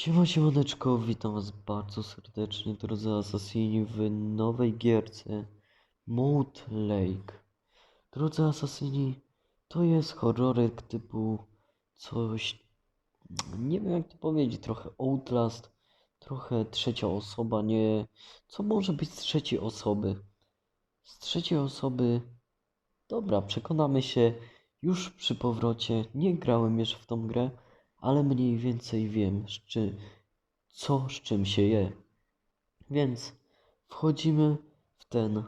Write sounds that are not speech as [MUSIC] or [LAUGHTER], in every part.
Siema, siemaneczko, witam was bardzo serdecznie, drodzy asasyni, w nowej gierce Moat Lake. Drodzy asasyni, to jest horrorek typu coś, nie wiem jak to powiedzieć, trochę Outlast, trochę trzecia osoba, nie, co może być z trzeciej osoby? Z trzeciej osoby, dobra, przekonamy się już przy powrocie, nie grałem jeszcze w tą grę, ale mniej więcej wiem, z czy, co z czym się je. Więc wchodzimy w ten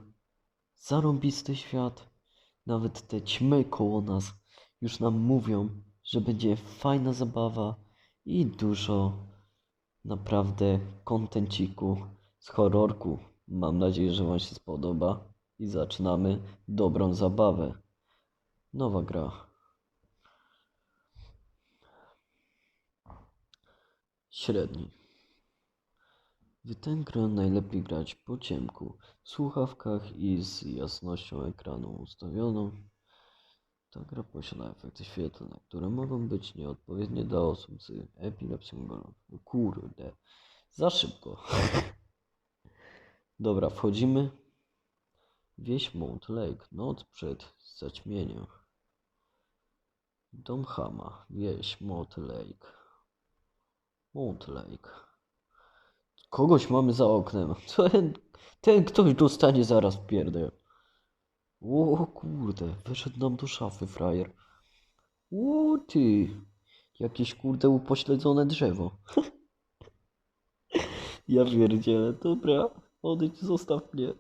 zarąbisty świat. Nawet te ćmy koło nas już nam mówią, że będzie fajna zabawa i dużo naprawdę kontenciku z horrorku. Mam nadzieję, że Wam się spodoba i zaczynamy dobrą zabawę. Nowa gra. Średni. W grę najlepiej grać po ciemku, w słuchawkach i z jasnością ekranu ustawioną. Ta gra posiada efekty świetlne, które mogą być nieodpowiednie dla osób z epilepsją. O Kurde, za szybko. [LAUGHS] Dobra, wchodzimy. Wieś Mount Lake, noc przed zaćmieniem. Dom Hama, wieś Mount Lake. Mount Lake. Kogoś mamy za oknem. [LAUGHS] Ten, ten ktoś dostanie zaraz w pierdel. O kurde, wyszedł nam do szafy frajer. O ty, jakieś kurde upośledzone drzewo. [LAUGHS] ja pierdzielę, dobra, odejdź, zostaw mnie.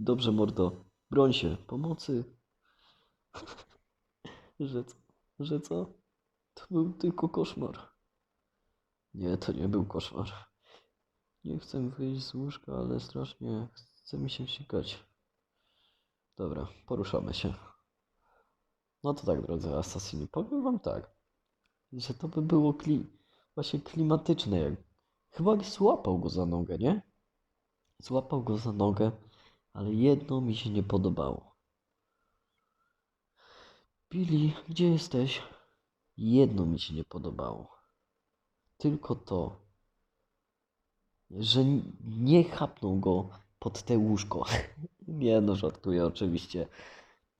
Dobrze mordo, broń się, pomocy. [LAUGHS] że co, że co? To był tylko koszmar. Nie, to nie był koszmar. Nie chcę wyjść z łóżka, ale strasznie chce mi się sikać. Dobra, poruszamy się. No to tak, drodzy asasyni, powiem wam tak, że to by było kli właśnie klimatyczne. Jak... Chyba złapał go za nogę, nie? Złapał go za nogę, ale jedno mi się nie podobało. Billy, gdzie jesteś? Jedno mi się nie podobało tylko to, że nie chapnął go pod te łóżko. [LAUGHS] Nie no, żartuję oczywiście.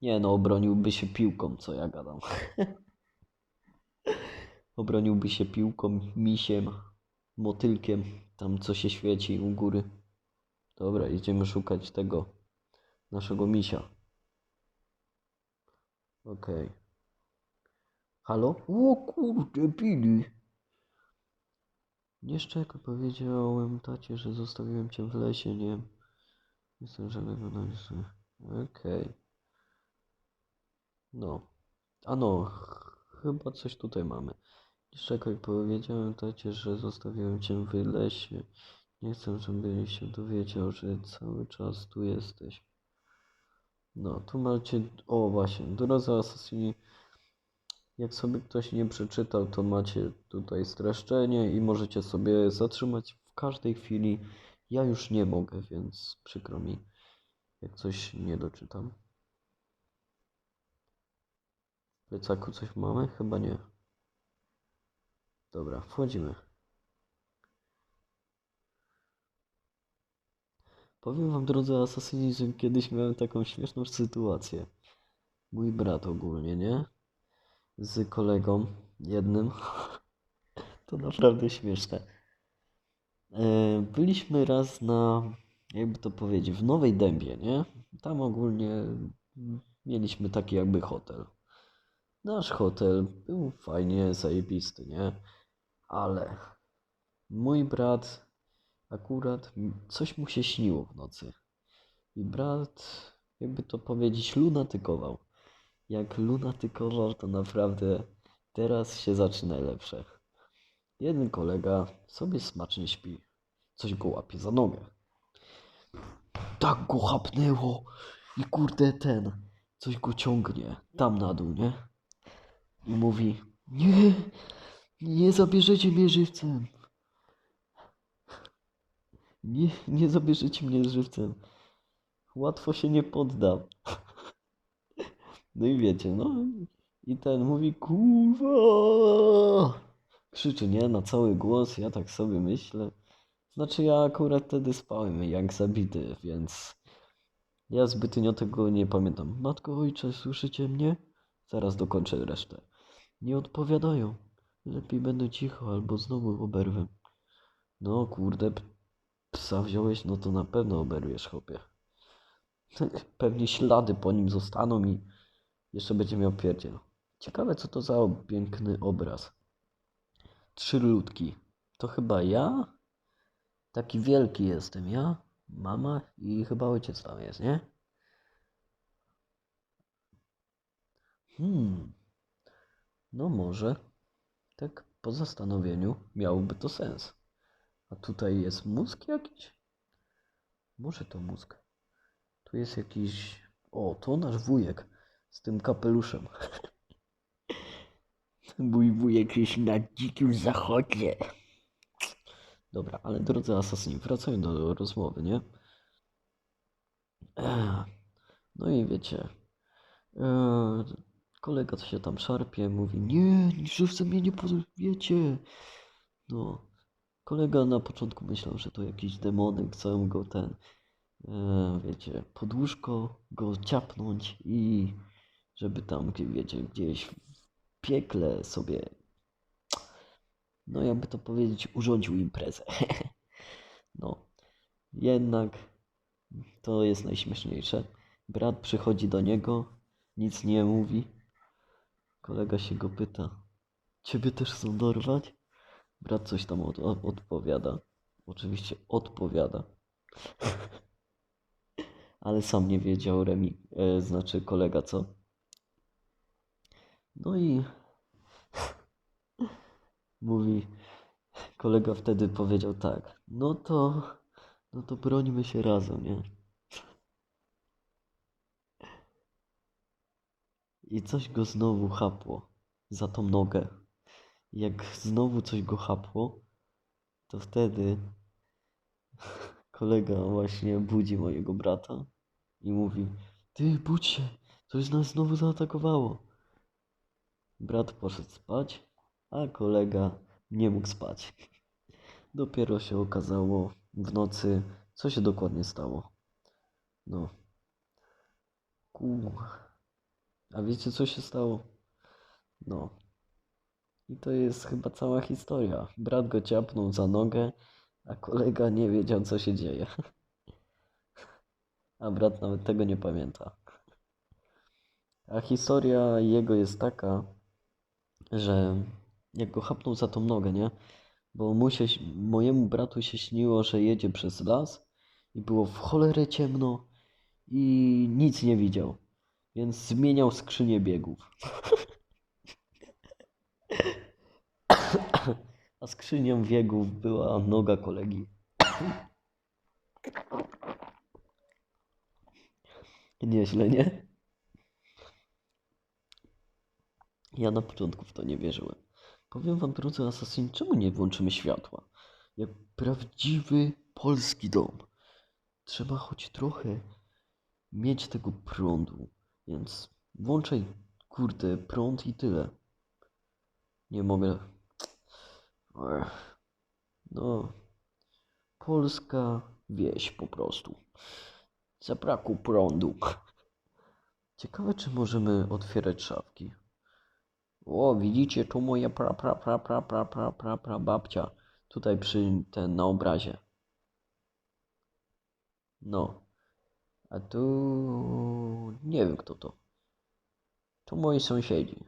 Nie no, obroniłby się piłką, co ja gadam. [LAUGHS] Obroniłby się piłką, misiem, motylkiem, tam co się świeci u góry. Dobra, idziemy szukać tego, naszego misia. Okej. Halo? O kurde, Billy. Nie szczekaj, powiedziałem tacie, że zostawiłem cię w lesie, nie? Jestem żadnego najlepszy. Okej. No. A no, ch- chyba coś tutaj mamy. Nie szczekaj, powiedziałem tacie, że zostawiłem cię w lesie. Nie chcę, żeby się dowiedział, że cały czas tu jesteś. No, tu macie... O, właśnie, drodzy asasyni, jak sobie ktoś nie przeczytał, to macie tutaj streszczenie i możecie sobie zatrzymać w każdej chwili. Ja już nie mogę, więc przykro mi, jak coś nie doczytam. W plecaku coś mamy? Chyba nie. Dobra, wchodzimy. Powiem wam, drodzy asasyni, że kiedyś miałem taką śmieszną sytuację. Mój brat ogólnie, nie? Z kolegą jednym. [LAUGHS] To naprawdę śmieszne. E, Byliśmy raz na, jakby to powiedzieć, w Nowej Dębie, nie? Tam ogólnie mieliśmy taki jakby hotel. Nasz hotel był fajnie zajebisty, nie? Ale mój brat akurat coś mu się śniło w nocy. I brat, jakby to powiedzieć, lunatykował jak lunatykował, to naprawdę teraz się zaczyna najlepsze. Jeden kolega sobie smacznie śpi. Coś go łapie za nogę. Tak go chapnęło i kurde ten, coś go ciągnie tam na dół, nie? I mówi, nie, nie zabierzecie mnie żywcem. Nie, nie zabierzecie mnie żywcem. Łatwo się nie poddam. No i wiecie, no i ten mówi, kurwa, krzyczy, nie? Na cały głos, ja tak sobie myślę. Znaczy ja akurat wtedy spałem jak zabity, więc ja zbytnio tego nie pamiętam. Matko, ojcze, słyszycie mnie? Zaraz dokończę resztę. Nie odpowiadają. Lepiej będę cicho, albo znowu oberwę. No kurde, psa wziąłeś, no to na pewno oberwiesz, chłopie. [LAUGHS] Pewnie ślady po nim zostaną i jeszcze będzie miał pierdziel. Ciekawe, co to za piękny obraz. Trzy ludki. To chyba ja? Taki wielki jestem ja, mama i chyba ojciec tam jest, nie? Hmm. No może. Tak po zastanowieniu miałoby to sens. A tutaj jest mózg jakiś? Może to mózg. Tu jest jakiś... O, to nasz wujek z tym kapeluszem. [LAUGHS] Mój wujek jest na dzikim zachodzie. Dobra, ale drodzy asasyni, wracając do rozmowy, nie? No i wiecie, e, kolega co się tam szarpie, mówi, nie, żywce mnie nie pozwiecie. No, kolega na początku myślał, że to jakiś demonek, chcą go ten, e, wiecie, pod łóżko go ciapnąć i żeby tam, gdzie- wiecie, gdzieś w piekle sobie, no jakby to powiedzieć, urządził imprezę. [LAUGHS] No, jednak to jest najśmieszniejsze. Brat przychodzi do niego, nic nie mówi. Kolega się go pyta: Ciebie też chcą dorwać? Brat coś tam od, od, odpowiada. Oczywiście odpowiada. [LAUGHS] Ale sam nie wiedział Remi, e, znaczy kolega co. No i mówi, kolega wtedy powiedział tak, no to, no to brońmy się razem, nie? I coś go znowu chapło za tą nogę. Jak znowu coś go chapło, to wtedy kolega właśnie budzi mojego brata i mówi: Ty, budź się, coś nas znowu zaatakowało. Brat poszedł spać, a kolega nie mógł spać. Dopiero się okazało w nocy, co się dokładnie stało. No. Ku. A wiecie, co się stało? No. I to jest chyba cała historia. Brat go ciapnął za nogę, a kolega nie wiedział, co się dzieje. [LAUGHS] A brat nawet tego nie pamięta. A historia jego jest taka, że jak go chapnął za tą nogę, nie? Bo mu się, mojemu bratu się śniło, że jedzie przez las i było w cholerę ciemno i nic nie widział. Więc zmieniał skrzynię biegów. A skrzynią biegów była noga kolegi. Nieźle, nie? Ja na początku w to nie wierzyłem. Powiem wam, drodzy asasyni, czemu nie włączymy światła? Jak prawdziwy polski dom. Trzeba choć trochę mieć tego prądu. Więc włączaj, kurde, prąd i tyle. Nie mogę. No. Polska wieś po prostu. Zabrakło prądu. Ciekawe, czy możemy otwierać szafki. O, widzicie, tu moja pra, pra, pra, pra, pra, pra, pra, pra babcia. Tutaj przy ten na obrazie. No. A tu nie wiem kto to. To moi sąsiedzi.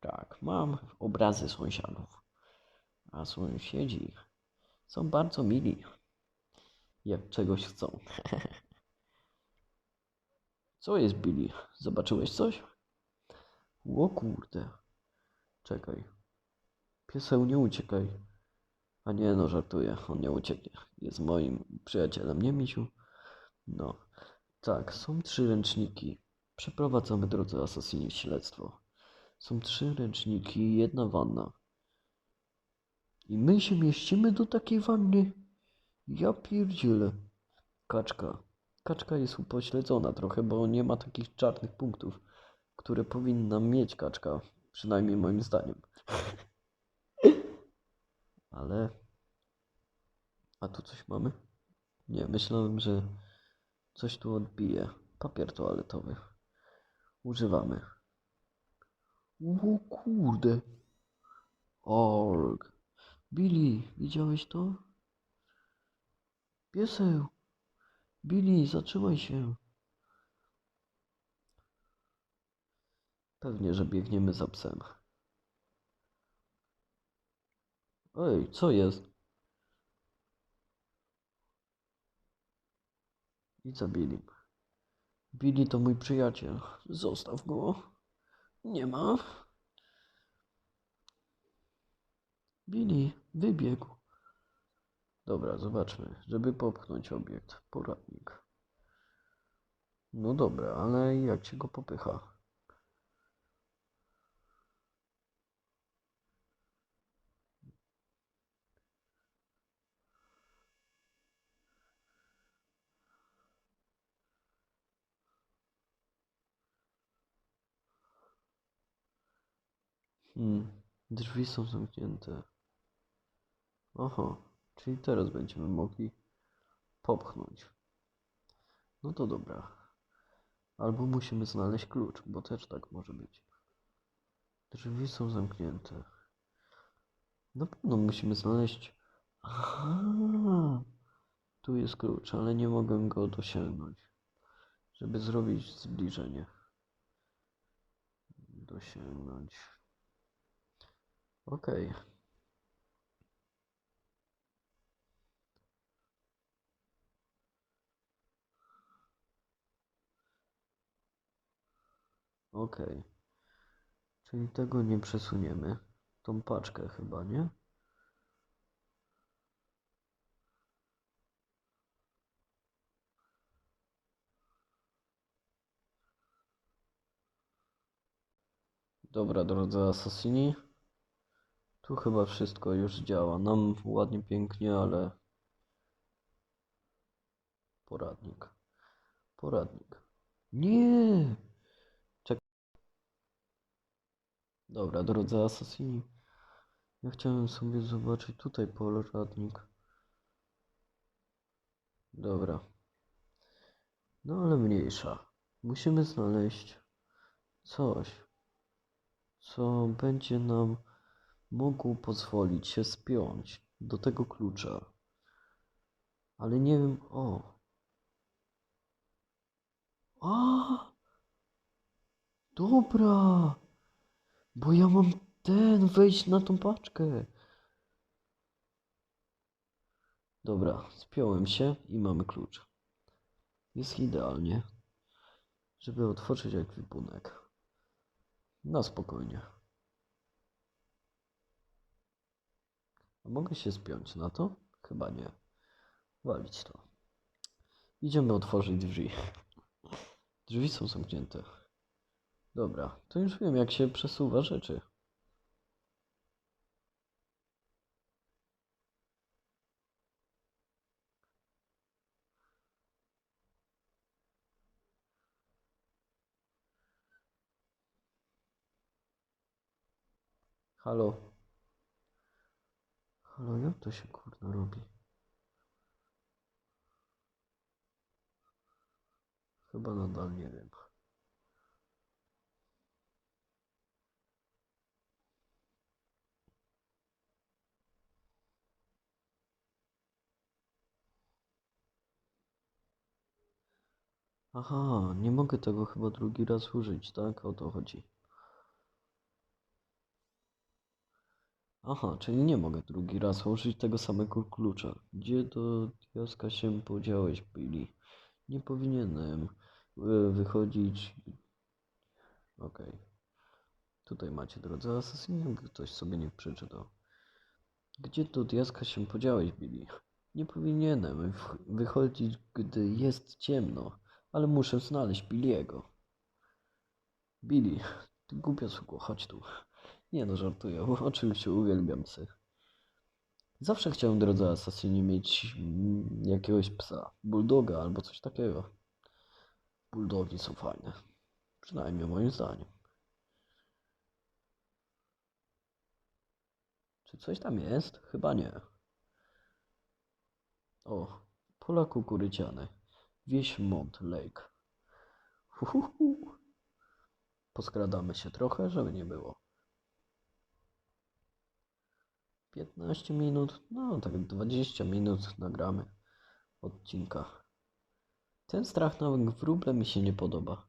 Tak, mam obrazy sąsiadów. A sąsiedzi są bardzo mili. Jak czegoś chcą. [LAUGHS] Co jest Billy? Zobaczyłeś coś? O kurde. Czekaj. Pieseł, nie uciekaj. A nie, no żartuję, on nie ucieknie. Jest moim przyjacielem, nie misiu? No. Tak, są trzy ręczniki. Przeprowadzamy, drodzy asasyni, śledztwo. Są trzy ręczniki i jedna wanna. I my się mieścimy do takiej wanny? Ja pierdzielę. Kaczka. Kaczka jest upośledzona trochę, bo nie ma takich czarnych punktów, które powinna mieć kaczka. Przynajmniej moim zdaniem. [LAUGHS] Ale... A tu coś mamy? Nie, myślałem, że coś tu odbije. Papier toaletowy. Używamy. O kurde. Org. Billy, widziałeś to? Pieseł. Billy, zatrzymaj się. Pewnie, że biegniemy za psem. Ej, co jest? Idź za Billy. To mój przyjaciel. Zostaw go. Nie ma. Billy, wybiegł. Dobra, zobaczmy. Żeby popchnąć obiekt. Poradnik. No dobra, ale jak się go popycha? Hmm, drzwi są zamknięte. Oho, czyli teraz będziemy mogli popchnąć. No to dobra. Albo musimy znaleźć klucz, bo też tak może być. Drzwi są zamknięte. Na pewno musimy znaleźć. Aha! Tu jest klucz, ale nie mogę go dosięgnąć. Żeby zrobić zbliżenie. Dosięgnąć. Okej. Okej. Czyli tego nie przesuniemy. Tą paczkę chyba, nie? Dobra, drodzy asasini. Tu chyba wszystko już działa. Nam ładnie, pięknie, ale... Poradnik. Poradnik. Nie! Czekaj. Dobra, drodzy asasini. Ja chciałem sobie zobaczyć tutaj poradnik. Dobra. No ale mniejsza. Musimy znaleźć coś, co będzie nam mógł pozwolić się spiąć do tego klucza. Ale nie wiem, o. A! Dobra! Bo ja mam ten wejść na tą paczkę. Dobra, spiąłem się i mamy klucz. Jest idealnie, żeby otworzyć ekwipunek. Na spokojnie. A mogę się spiąć na to? Chyba nie. Walić to. Idziemy otworzyć drzwi. Drzwi są zamknięte. Dobra, to już wiem jak się przesuwa rzeczy. Halo? Halo, jak to się kurna robi? Chyba nadal nie wiem. Aha, nie mogę tego chyba drugi raz użyć, tak? O to chodzi. Aha, czyli nie mogę drugi raz użyć tego samego klucza. Gdzie do diaska się podziałeś, Billy? Nie powinienem e, wychodzić. Okej. Tutaj macie, drodzy asesyni, ktoś sobie nie przeczytał. Gdzie do diaska się podziałeś, Billy? Nie powinienem wychodzić, gdy jest ciemno, ale muszę znaleźć Billiego. Billy, ty głupia suko, chodź tu. Nie no, żartuję, [LAUGHS] oczywiście uwielbiam psy. Zawsze chciałem, drodzy asasyni, mieć mm, jakiegoś psa, bulldoga albo coś takiego. Bulldogi są fajne, przynajmniej moim zdaniem. Czy coś tam jest? Chyba nie. O, pola kukurydziane. Wieś Mont Lake. Uhuhu. Poskradamy się trochę, żeby nie było. 15 minut, no tak 20 minut nagramy odcinka. Ten strach na wróble mi się nie podoba.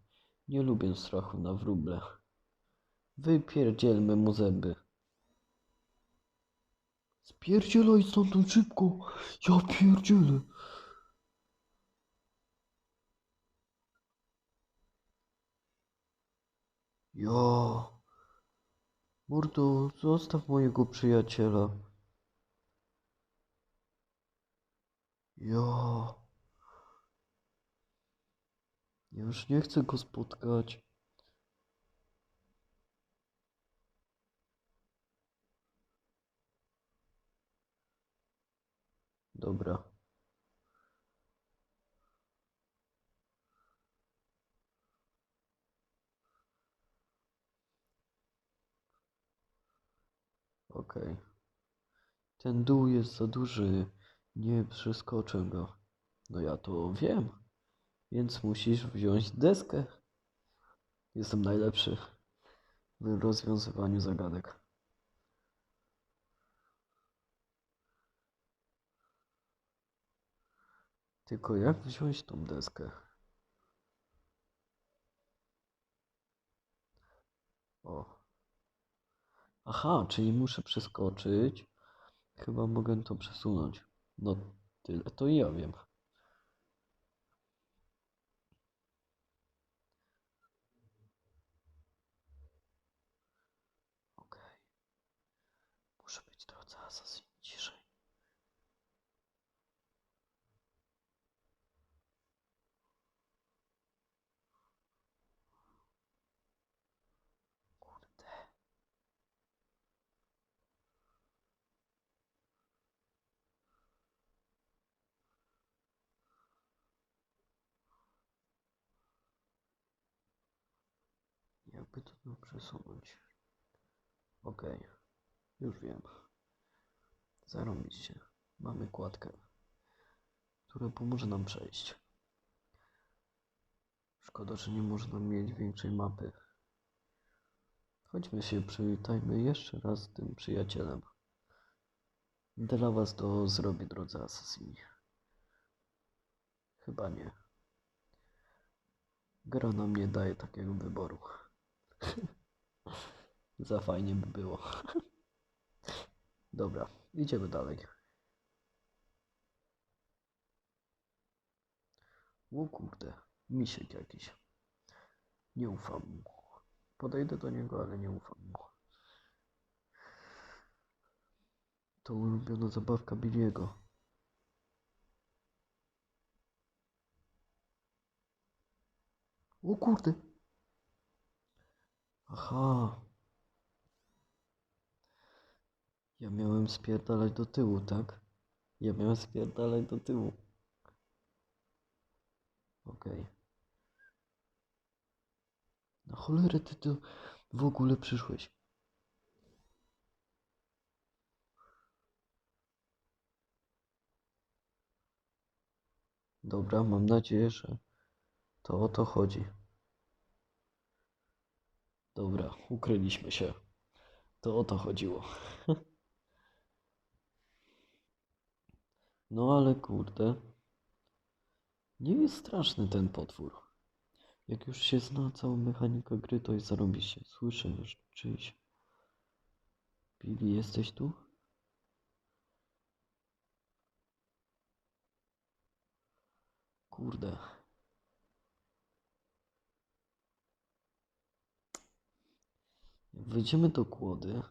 Nie lubię strachu na wróble. Wypierdzielmy mu zęby. Spierdzielaj stamtąd szybko! Ja pierdzielę! Ja... Mordo, zostaw mojego przyjaciela. Ja... Ja już nie chcę go spotkać. Dobra. Okej. Ten dół jest za duży. Nie przeskoczę go. No ja to wiem. Więc musisz wziąć deskę. Jestem najlepszy w rozwiązywaniu zagadek. Tylko jak wziąć tą deskę? O. Aha, czyli muszę przeskoczyć. Chyba mogę to przesunąć. No tyle to ja wiem. Muszę być drodze Assassin ciszej. Kurde. Jakby to przesunąć? Okej, już wiem. Zarobiście. Mamy kładkę, która pomoże nam przejść. Szkoda, że nie można mieć większej mapy. Chodźmy się przywitajmy jeszcze raz z tym przyjacielem. Dla was to zrobi drodze Assassini. Chyba nie. Gra nam nie daje takiego wyboru. [LAUGHS] Za fajnie by było. Dobra, idziemy dalej. O kurde, misiek jakiś. Nie ufam mu. Podejdę do niego, ale nie ufam mu. To ulubiona zabawka Billiego. O kurde. Aha. Ja miałem spierdalać do tyłu, tak? Ja miałem spierdalać do tyłu. Okej. Na cholerę ty tu w ogóle przyszłeś. Dobra, mam nadzieję, że to o to chodzi. Dobra, ukryliśmy się. To o to chodziło. [LAUGHS] No ale kurde. Nie jest straszny ten potwór. Jak już się zna całą mechanikę gry, to jest zarobiście. Słyszę już czyjś. Billy, jesteś tu? Kurde. Jak wejdziemy do kłody,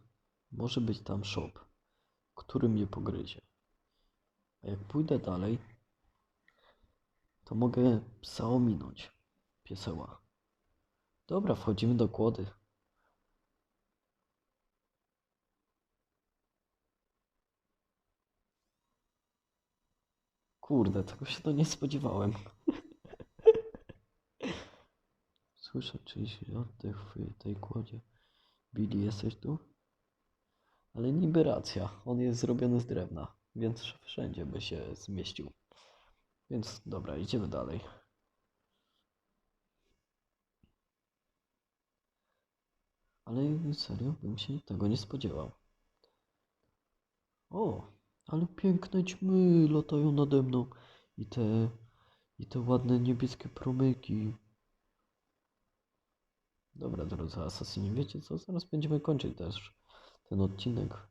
może być tam shop, który mnie pogryzie. A jak pójdę dalej, to mogę psa ominąć. Pieseła. Dobra, wchodzimy do kłody. Kurde, tego się to nie spodziewałem. [LAUGHS] Słyszę czyjś oddech w tej kłodzie. Billy, jesteś tu? Ale niby racja, on jest zrobiony z drewna, więc wszędzie by się zmieścił. Więc dobra, idziemy dalej. Ale serio, bym się tego nie spodziewał. O, ale piękne ćmy latają nade mną. I te, i te ładne niebieskie promyki. Dobra, drodzy asasyni, wiecie co? Zaraz będziemy kończyć też ten odcinek.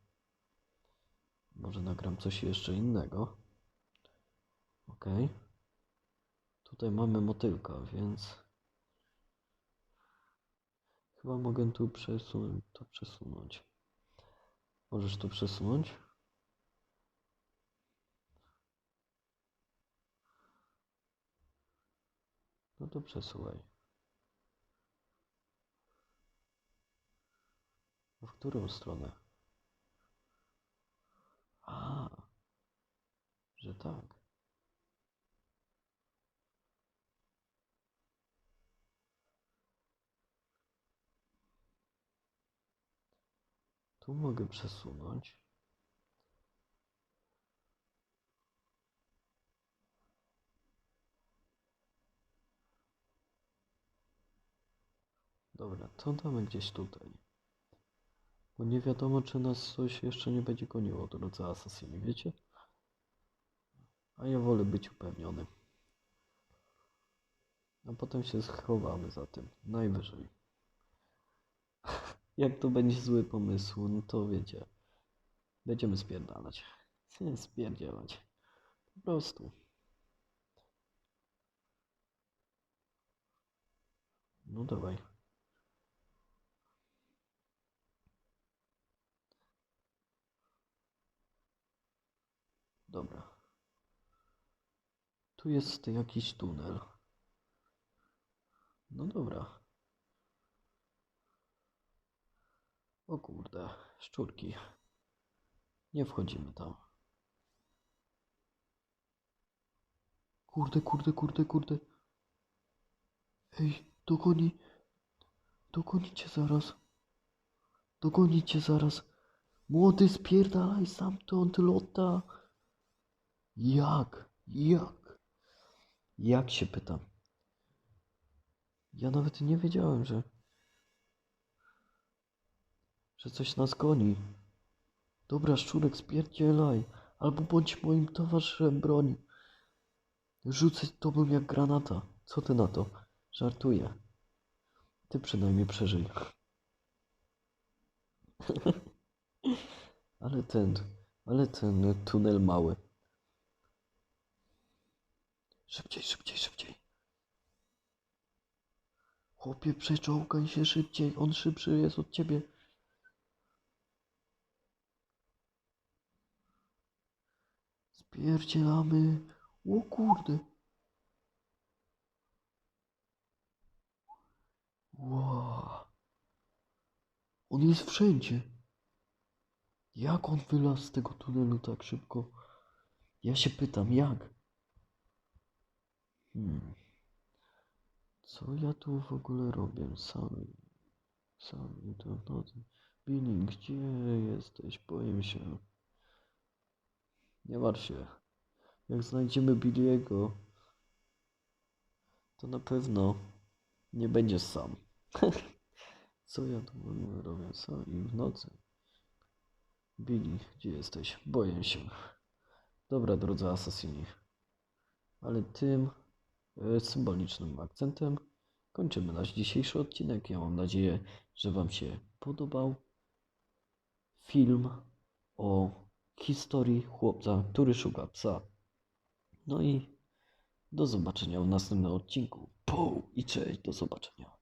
Może nagram coś jeszcze innego. Ok. Tutaj mamy motylka, więc chyba mogę tu przesunąć, to przesunąć. Możesz to przesunąć? No to przesuwaj. W którą stronę? A, że tak. Tu mogę przesunąć. Dobra, to damy gdzieś tutaj. Bo nie wiadomo, czy nas coś jeszcze nie będzie goniło, drodzy asasyni, wiecie? A ja wolę być upewniony. A potem się schowamy za tym, najwyżej. [LAUGHS] Jak to będzie zły pomysł, no to wiecie. Będziemy spierdalać. Nie, Spierdzielać. Po prostu. No dawaj. Dobra. Tu jest jakiś tunel. No dobra. O kurde, szczurki. Nie wchodzimy tam. Kurde, kurde, kurde, kurde. Ej, dogoni. Dogonicie zaraz. Dogonicie zaraz. Młody, spierdalaj stamtąd, lota. Jak? Jak? Jak się pytam? Ja nawet nie wiedziałem, że... że coś nas goni. Dobra, szczurek, spierdzielaj. Albo bądź moim towarzyszem broni. Rzucę tobą jak granata. Co ty na to? Żartuję. Ty przynajmniej przeżyj. [LAUGHS] ale ten, ale ten tunel mały. Szybciej, szybciej, szybciej. Chłopie, przeczołgaj się szybciej. On szybszy jest od ciebie. Spierdzielamy. O kurde. Wow. On jest wszędzie. Jak on wylazł z tego tunelu tak szybko? Ja się pytam, jak? Hmm. Co ja tu w ogóle robię? Sam, sam to w nocy. Billy, gdzie jesteś? Boję się. Nie martw się. Jak znajdziemy Billiego, to na pewno nie będziesz sam. [LAUGHS] Co ja tu w ogóle robię sam i w nocy? Billy, gdzie jesteś? Boję się. Dobra, drodzy asasyni. Ale tym symbolicznym akcentem kończymy nasz dzisiejszy odcinek. Ja mam nadzieję, że Wam się podobał film o historii chłopca, który szuka psa. No i do zobaczenia w następnym odcinku. Pół i cześć, do zobaczenia.